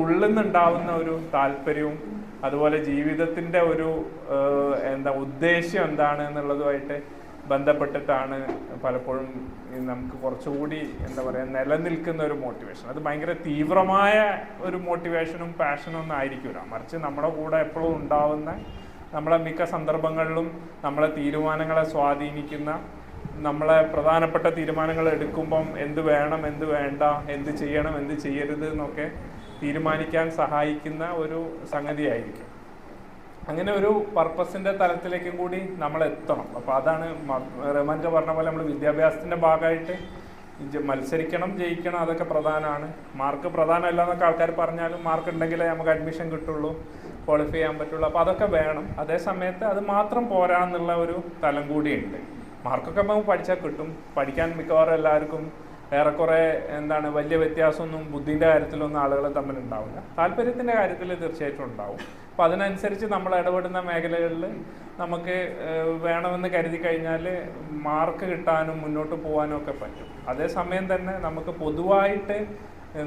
ഉള്ളിൽ നിന്നുണ്ടാവുന്ന ഒരു താല്പര്യവും അതുപോലെ ജീവിതത്തിന്റെ ഒരു എന്താ ഉദ്ദേശ്യം എന്താണ് എന്നുള്ളതുമായിട്ട് ബന്ധപ്പെട്ടിട്ടാണ് പലപ്പോഴും നമുക്ക് കുറച്ചുകൂടി എന്താ പറയുക നിലനിൽക്കുന്ന ഒരു മോട്ടിവേഷൻ അത് ഭയങ്കര തീവ്രമായ ഒരു മോട്ടിവേഷനും പാഷനും ഒന്നും ആയിരിക്കില്ല മറിച്ച് നമ്മുടെ കൂടെ എപ്പോഴും ഉണ്ടാവുന്ന നമ്മളെ മിക്ക സന്ദർഭങ്ങളിലും നമ്മളെ തീരുമാനങ്ങളെ സ്വാധീനിക്കുന്ന നമ്മളെ പ്രധാനപ്പെട്ട തീരുമാനങ്ങൾ എടുക്കുമ്പം എന്ത് വേണം എന്ത് വേണ്ട എന്ത് ചെയ്യണം എന്ത് ചെയ്യരുത് എന്നൊക്കെ തീരുമാനിക്കാൻ സഹായിക്കുന്ന ഒരു സംഗതിയായിരിക്കും. അങ്ങനെ ഒരു പർപ്പസിന്റെ തലത്തിലേക്കും കൂടി നമ്മൾ എത്തണം. അപ്പോൾ അതാണ് റഹ്മാൻക പറഞ്ഞ പോലെ നമ്മൾ വിദ്യാഭ്യാസത്തിന്റെ ഭാഗമായിട്ട് മത്സരിക്കണം ജയിക്കണം അതൊക്കെ പ്രധാനമാണ്. മാർക്ക് പ്രധാനമല്ല എന്നൊക്കെ ആൾക്കാർ പറഞ്ഞാലും മാർക്ക് ഉണ്ടെങ്കിലേ നമുക്ക് അഡ്മിഷൻ കിട്ടുള്ളൂ ക്വാളിഫൈ ചെയ്യാൻ പറ്റുള്ളൂ. അപ്പോൾ അതൊക്കെ വേണം. അതേ സമയത്ത് അത് മാത്രം പോരാന്നുള്ള ഒരു തലം കൂടിയുണ്ട്. മാർക്കൊക്കെ നമുക്ക് പഠിച്ചാൽ കിട്ടും. പഠിക്കാൻ മിക്കവാറും എല്ലാവർക്കും ഏറെക്കുറെ എന്താണ് വലിയ വ്യത്യാസമൊന്നും ബുദ്ധിന്റെ കാര്യത്തിലൊന്നും ആളുകൾ തമ്മിൽ ഉണ്ടാവില്ല താല്പര്യത്തിന്റെ കാര്യത്തിൽ തീർച്ചയായിട്ടും ഉണ്ടാവും. അപ്പോൾ അതിനനുസരിച്ച് നമ്മൾ ഇടപെടുന്ന മേഖലകളിൽ നമുക്ക് വേണമെന്ന് കരുതി കഴിഞ്ഞാൽ മാർക്ക് കിട്ടാനും മുന്നോട്ട് പോകാനും ഒക്കെ പറ്റും. അതേസമയം തന്നെ നമുക്ക് പൊതുവായിട്ട്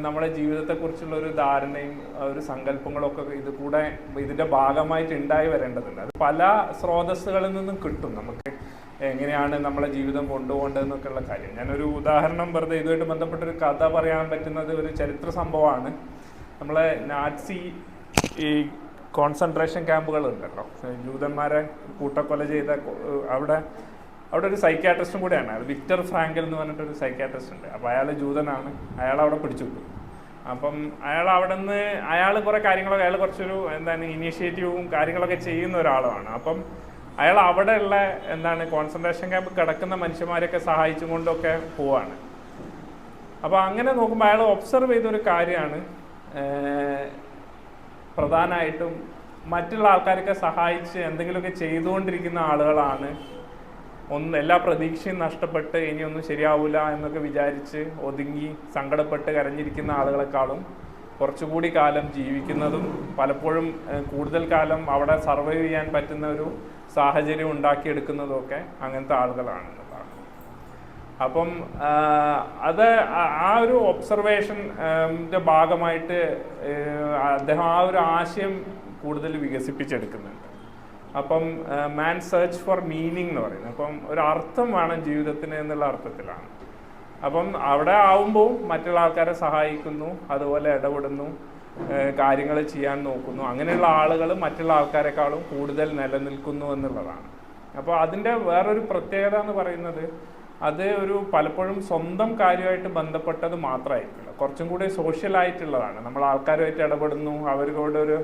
നമ്മുടെ ജീവിതത്തെക്കുറിച്ചുള്ള ഒരു ധാരണയും ഒരു സങ്കല്പങ്ങളൊക്കെ ഇത് കൂടെ ഇതിന്റെ ഭാഗമായിട്ട് ഉണ്ടായി വരേണ്ടതുണ്ട്. അത് പല സ്രോതസ്സുകളിൽ നിന്നും കിട്ടും നമുക്ക്. എങ്ങനെയാണ് നമ്മളെ ജീവിതം കൊണ്ടുപോകേണ്ടതെന്നൊക്കെയുള്ള കാര്യം. ഞാനൊരു ഉദാഹരണം വെറുതെ ഇതുമായിട്ട് ബന്ധപ്പെട്ട ഒരു കഥ പറയാൻ പറ്റുന്നത് ഒരു ചരിത്ര സംഭവമാണ്. നമ്മളെ നാറ്റ്സി ഈ കോൺസെൻട്രേഷൻ ക്യാമ്പുകൾ ഉണ്ടല്ലോ. ജൂതന്മാരെ കൂട്ടക്കൊല ചെയ്ത അവിടെ അവിടെ ഒരു സൈക്യാട്രിസ്റ്റും കൂടെയാണ്. അത് വിക്ടർ ഫ്രാങ്കൽ എന്ന് പറഞ്ഞിട്ടൊരു സൈക്യാട്രിസ്റ്റ് ഉണ്ട്. അപ്പോൾ അയാൾ ജൂതനാണ്. അയാൾ അവിടെ പിടിച്ചു അപ്പം അയാൾ അവിടെ നിന്ന് അയാൾ കുറേ കാര്യങ്ങളൊക്കെ അയാൾ കുറച്ചൊരു എന്താണ് ഇനീഷ്യേറ്റീവും കാര്യങ്ങളൊക്കെ ചെയ്യുന്ന ഒരാളാണ്. അപ്പം അയാൾ അവിടെയുള്ള എന്താണ് കോൺസെൻട്രേഷൻ ക്യാമ്പ് കിടക്കുന്ന മനുഷ്യന്മാരെയൊക്കെ സഹായിച്ചും കൊണ്ടൊക്കെ പോവാണ്. അപ്പോൾ അങ്ങനെ നോക്കുമ്പോൾ അയാൾ ഒബ്സർവ് ചെയ്തൊരു കാര്യമാണ് പ്രധാനമായിട്ടും മറ്റുള്ള ആൾക്കാരൊക്കെ സഹായിച്ച് എന്തെങ്കിലുമൊക്കെ ചെയ്തുകൊണ്ടിരിക്കുന്ന ആളുകളാണ്. ഒന്ന് എല്ലാ പ്രതീക്ഷയും നഷ്ടപ്പെട്ട് ഇനിയൊന്നും ശരിയാവില്ല എന്നൊക്കെ വിചാരിച്ച് ഒതുങ്ങി സങ്കടപ്പെട്ട് കരഞ്ഞിരിക്കുന്ന ആളുകളെക്കാളും കുറച്ചുകൂടി കാലം ജീവിക്കുന്നതും പലപ്പോഴും കൂടുതൽ കാലം അവിടെ സർവൈവ് ചെയ്യാൻ പറ്റുന്ന ഒരു സാഹചര്യം ഉണ്ടാക്കിയെടുക്കുന്നതും ഒക്കെ അങ്ങനത്തെ ആളുകളാണ് അപ്പം അത് ആ- ഒരു ഒബ്സർവേഷൻ ഭാഗമായിട്ട് അദ്ദേഹം ആ ഒരു ആശയം കൂടുതൽ വികസിപ്പിച്ചെടുക്കുന്നുണ്ട്. അപ്പം മാൻ സെർച്ച് ഫോർ മീനിങ് എന്ന് പറയുന്നത്. അപ്പം ഒരു അർത്ഥം വേണം ജീവിതത്തിന് എന്നുള്ള അർത്ഥത്തിലാണ്. അപ്പം അവിടെ ആവുമ്പോൾ മറ്റുള്ള ആൾക്കാരെ സഹായിക്കുന്നു അതുപോലെ ഇടപെടുന്നു കാര്യങ്ങൾ ചെയ്യാൻ നോക്കുന്നു. അങ്ങനെയുള്ള ആളുകൾ മറ്റുള്ള ആൾക്കാരെക്കാളും കൂടുതൽ നിലനിൽക്കുന്നു എന്നുള്ളതാണ്. അപ്പോൾ അതിന്റെ വേറൊരു പ്രത്യേകത എന്ന് പറയുന്നത് അത് ഒരു പലപ്പോഴും സ്വന്തം കാര്യമായിട്ട് ബന്ധപ്പെട്ടത് മാത്രമായിരിക്കില്ല. കുറച്ചും കൂടി സോഷ്യലായിട്ടുള്ളതാണ് നമ്മൾ ആൾക്കാരുമായിട്ട് ഇടപെടുന്നു അവരോട് ഒരു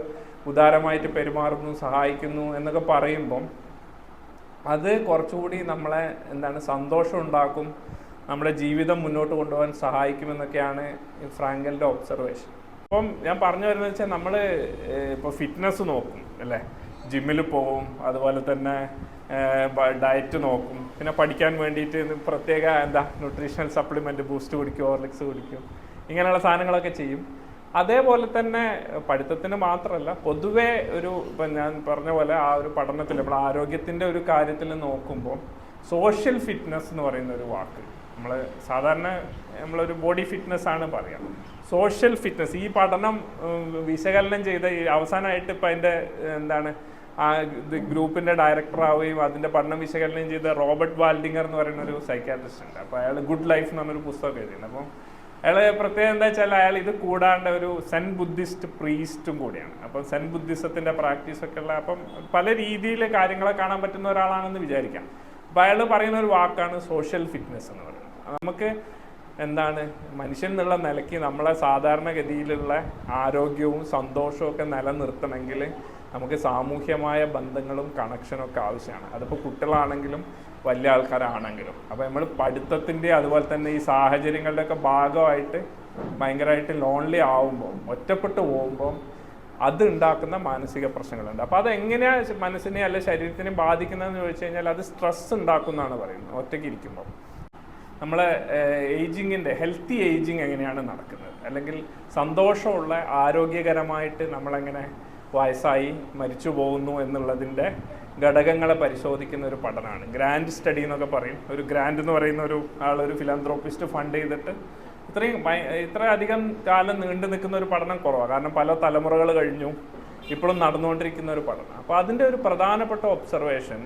ഉദാരമായിട്ട് പെരുമാറുന്നു സഹായിക്കുന്നു എന്നൊക്കെ പറയുമ്പം അത് കുറച്ചുകൂടി നമ്മളെ എന്താണ് സന്തോഷം ഉണ്ടാക്കും നമ്മുടെ ജീവിതം മുന്നോട്ട് കൊണ്ടുപോകാൻ സഹായിക്കുമെന്നൊക്കെയാണ് ഫ്രാങ്കലിന്റെ ഒബ്സർവേഷൻ അപ്പം ഞാൻ പറഞ്ഞു വരുന്നത് വെച്ചാൽ നമ്മൾ ഇപ്പോൾ ഫിറ്റ്നസ് നോക്കും അല്ലേ? ജിമ്മിൽ പോവും അതുപോലെ തന്നെ ഡയറ്റ് നോക്കും. പിന്നെ പഠിക്കാൻ വേണ്ടിയിട്ട് പ്രത്യേക എന്താ ന്യൂട്രീഷണൽ സപ്ലിമെന്റ് ബൂസ്റ്റ് കുടിക്കും ഓർലിക്സ് കുടിക്കും ഇങ്ങനെയുള്ള സാധനങ്ങളൊക്കെ ചെയ്യും. അതേപോലെ തന്നെ പഠിത്തത്തിന് മാത്രമല്ല പൊതുവെ ഒരു ഇപ്പം ഞാൻ പറഞ്ഞ പോലെ ആ ഒരു പഠനത്തിൽ നമ്മൾ ആരോഗ്യത്തിന്റെ ഒരു കാര്യത്തിൽ നോക്കുമ്പോൾ സോഷ്യൽ ഫിറ്റ്നസ് എന്ന് പറയുന്ന ഒരു വാക്ക്. നമ്മൾ സാധാരണ നമ്മളൊരു ബോഡി ഫിറ്റ്നസ് ആണ് പറയാം. സോഷ്യൽ ഫിറ്റ്നസ് ഈ പഠനം വിശകലനം ചെയ്ത അവസാനമായിട്ട് ഇപ്പം അതിന്റെ എന്താണ് ആ ഗ്രൂപ്പിന്റെ ഡയറക്ടർ ആവുകയും അതിന്റെ പഠനം വിശകലനം ചെയ്ത റോബർട്ട് വാൽഡിങ്ങർ എന്ന് പറയുന്ന ഒരു സൈക്കാട്രിസ്റ്റ് ഉണ്ട്. അപ്പോൾ അയാൾ ഗുഡ് ലൈഫ് എന്ന് പറഞ്ഞൊരു പുസ്തകം എഴുതിയിട്ടുണ്ട്. അപ്പം അയാൾ പ്രത്യേകം എന്താ വെച്ചാൽ അയാൾ ഇത് കൂടാണ്ട് ഒരു സെൻ ബുദ്ധിസ്റ്റ് പ്രീസ്റ്റും കൂടിയാണ്. അപ്പം സെൻ ബുദ്ധിസത്തിന്റെ പ്രാക്ടീസ് ഒക്കെ ഉള്ള അപ്പം പല രീതിയിൽ കാര്യങ്ങളെ കാണാൻ പറ്റുന്ന ഒരാളാണെന്ന് വിചാരിക്കാം. അപ്പോൾ അയാൾ പറയുന്ന ഒരു വാക്കാണ് സോഷ്യൽ ഫിറ്റ്നസ് എന്ന് പറയുന്നത്. നമുക്ക് എന്താണ് മനുഷ്യൻ എന്നുള്ള നിലയ്ക്ക് നമ്മളെ സാധാരണഗതിയിലുള്ള ആരോഗ്യവും സന്തോഷവും ഒക്കെ നിലനിർത്തണമെങ്കിൽ നമുക്ക് സാമൂഹ്യമായ ബന്ധങ്ങളും കണക്ഷനും ഒക്കെ ആവശ്യമാണ്. അതിപ്പോൾ കുട്ടികളാണെങ്കിലും വലിയ ആൾക്കാരാണെങ്കിലും. അപ്പോൾ നമ്മൾ പഠിത്തത്തിന്റെ അതുപോലെ തന്നെ ഈ സാഹചര്യങ്ങളുടെ ഒക്കെ ഭാഗമായിട്ട് ഭയങ്കരമായിട്ട് ലോൺലി ആവുമ്പോൾ ഒറ്റപ്പെട്ടു പോകുമ്പോൾ അത് ഉണ്ടാക്കുന്ന മാനസിക പ്രശ്നങ്ങളുണ്ട്. അപ്പോൾ അതെങ്ങനെയാണ് മനസ്സിനെ അല്ലെ ശരീരത്തിനെ ബാധിക്കുന്നതെന്ന് ചോദിച്ചു കഴിഞ്ഞാൽ അത് സ്ട്രെസ് ഉണ്ടാക്കുന്നതാണ് പറയുന്നത് ഒറ്റയ്ക്ക് ഇരിക്കുമ്പോൾ നമ്മളെ ഏജിങ്ങിന്റെ ഹെൽത്തി ഏജിങ് എങ്ങനെയാണ് നടക്കുന്നത്? അല്ലെങ്കിൽ സന്തോഷമുള്ള ആരോഗ്യകരമായിട്ട് നമ്മളെങ്ങനെ വയസ്സായി മരിച്ചു പോകുന്നു എന്നുള്ളതിന്റെ ഘടകങ്ങളെ പരിശോധിക്കുന്ന ഒരു പഠനമാണ്. ഗ്രാൻഡ് സ്റ്റഡി എന്നൊക്കെ പറയും. ഒരു ഗ്രാൻഡ് എന്ന് പറയുന്ന ഒരു ആൾ ഒരു ഫിലാന്ത്രോപ്പിസ്റ്റ് ഫണ്ട് ചെയ്തിട്ട് ഇത്രയും ഇത്ര അധികം കാലം നീണ്ടു നിൽക്കുന്ന ഒരു പഠനം കുറവാണ് കാരണം പല തലമുറകൾ കഴിഞ്ഞു. ഇപ്പോഴും നടന്നുകൊണ്ടിരിക്കുന്ന ഒരു പഠനം. അപ്പോൾ അതിന്റെ ഒരു പ്രധാനപ്പെട്ട ഒബ്സർവേഷൻ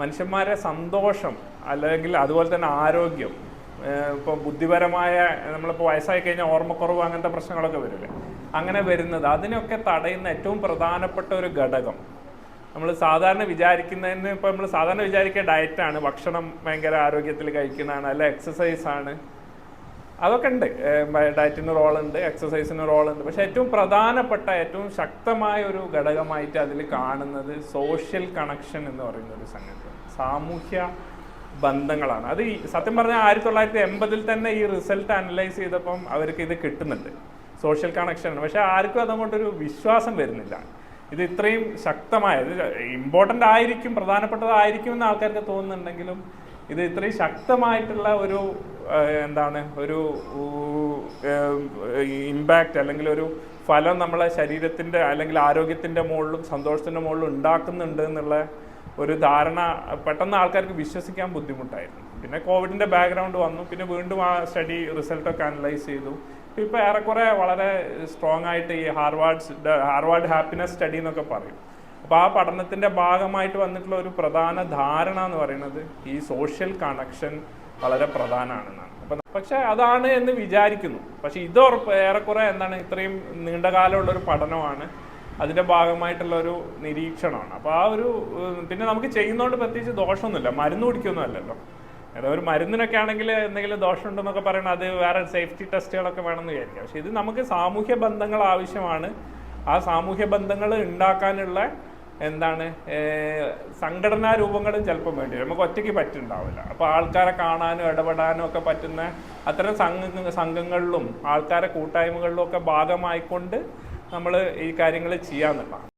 മനുഷ്യന്മാരെ സന്തോഷം അല്ലെങ്കിൽ അതുപോലെ തന്നെ ആരോഗ്യം ഇപ്പോൾ ബുദ്ധിപരമായ നമ്മളിപ്പോൾ വയസ്സായി കഴിഞ്ഞാൽ ഓർമ്മക്കുറവ് അങ്ങനത്തെ പ്രശ്നങ്ങളൊക്കെ വരില്ലേ? അങ്ങനെ വരുന്നത് അതിനൊക്കെ തടയുന്ന ഏറ്റവും പ്രധാനപ്പെട്ട ഒരു ഘടകം. നമ്മൾ സാധാരണ വിചാരിക്കുന്നതിന് ഇപ്പോൾ നമ്മൾ സാധാരണ വിചാരിക്കുക ഡയറ്റാണ് ഭക്ഷണം ഭയങ്കര ആരോഗ്യത്തിൽ കഴിക്കുന്നതാണ്. അല്ല എക്സസൈസ് ആണ്. അതൊക്കെ ഉണ്ട്. ഡയറ്റിന് റോളുണ്ട് എക്സസൈസിന് റോളുണ്ട് പക്ഷെ ഏറ്റവും പ്രധാനപ്പെട്ട ഏറ്റവും ശക്തമായ ഒരു ഘടകമായിട്ട് അതിൽ കാണുന്നത് സോഷ്യൽ കണക്ഷൻ എന്ന് പറയുന്ന ഒരു സംഗതി. സാമൂഹ്യ ബന്ധങ്ങളാണ്. അത് സത്യം പറഞ്ഞാൽ ആയിരത്തി തൊള്ളായിരത്തി എൺപതിൽ തന്നെ ഈ റിസൾട്ട് അനലൈസ് ചെയ്തപ്പം അവർക്ക് ഇത് കിട്ടുന്നുണ്ട്. സോഷ്യൽ കണക്ഷൻ പക്ഷേ ആർക്കും അതുകൊണ്ടൊരു വിശ്വാസം വരുന്നില്ല. ഇത് ഇത്രയും ശക്തമായ ഇത് ഇമ്പോർട്ടന്റ് ആയിരിക്കും പ്രധാനപ്പെട്ടതായിരിക്കും എന്ന് ആൾക്കാർക്ക് തോന്നുന്നുണ്ടെങ്കിലും ഇത് ഇത്രയും ശക്തമായിട്ടുള്ള ഒരു എന്താണ് ഒരു ഇമ്പാക്റ്റ് അല്ലെങ്കിൽ ഒരു ഫലം നമ്മളെ ശരീരത്തിന്റെ അല്ലെങ്കിൽ ആരോഗ്യത്തിന്റെ മുകളിലും സന്തോഷത്തിന്റെ മുകളിലും ഉണ്ടാക്കുന്നുണ്ട് എന്നുള്ള ഒരു ധാരണ പെട്ടെന്ന് ആൾക്കാർക്ക് വിശ്വസിക്കാൻ ബുദ്ധിമുട്ടായിരുന്നു. പിന്നെ കോവിഡിന്റെ ബാക്ക്ഗ്രൗണ്ട് വന്നു. പിന്നെ വീണ്ടും ആ സ്റ്റഡി റിസൾട്ടൊക്കെ അനലൈസ് ചെയ്തു. ഇപ്പോൾ ഏറെക്കുറെ വളരെ സ്ട്രോങ് ആയിട്ട് ഈ ഹാർവാർഡ്സ് ഹാർവാർഡ് ഹാപ്പിനെസ് സ്റ്റഡി എന്നൊക്കെ പറയും. അപ്പോൾ ആ പഠനത്തിന്റെ ഭാഗമായിട്ട് വന്നിട്ടുള്ള ഒരു പ്രധാന ധാരണ എന്ന് പറയുന്നത് ഈ സോഷ്യൽ കണക്ഷൻ വളരെ പ്രധാനമാണെന്നാണ്. അപ്പം പക്ഷേ അതാണ് എന്ന് വിചാരിക്കുന്നു. പക്ഷേ ഇത് ഏറെക്കുറെ എന്താണ് ഇത്രയും നീണ്ടകാലമുള്ള ഒരു പഠനമാണ്. അതിന്റെ ഭാഗമായിട്ടുള്ള ഒരു നിരീക്ഷണമാണ്. അപ്പോൾ ആ ഒരു പിന്നെ നമുക്ക് ചെയ്യുന്നതുകൊണ്ട് പ്രത്യേകിച്ച് ദോഷമൊന്നുമില്ല. മരുന്ന് കുടിക്കൊന്നും അല്ലല്ലോ ഏതോ ഒരു മരുന്നിനൊക്കെ ആണെങ്കിൽ എന്തെങ്കിലും ദോഷമുണ്ടെന്നൊക്കെ പറയണം അത് വേറെ സേഫ്റ്റി ടെസ്റ്റുകളൊക്കെ വേണമെന്ന് വിചാരിക്കാം. പക്ഷേ ഇത് നമുക്ക് സാമൂഹ്യ ബന്ധങ്ങൾ ആവശ്യമാണ്. ആ സാമൂഹ്യ ബന്ധങ്ങൾ ഉണ്ടാക്കാനുള്ള എന്താണ് സംഘടനാ രൂപങ്ങളും ചിലപ്പം വേണ്ടി വരും. നമുക്ക് ഒറ്റയ്ക്ക് പറ്റുണ്ടാവില്ല അപ്പോൾ ആൾക്കാരെ കാണാനും ഇടപെടാനും ഒക്കെ പറ്റുന്ന അത്തരം സംഘ സംഘങ്ങളിലും ആൾക്കാരെ കൂട്ടായ്മകളിലും ഒക്കെ ഭാഗമായിക്കൊണ്ട് നമ്മൾ ഈ കാര്യങ്ങൾ ചെയ്യാന്നുള്ളതാണ്.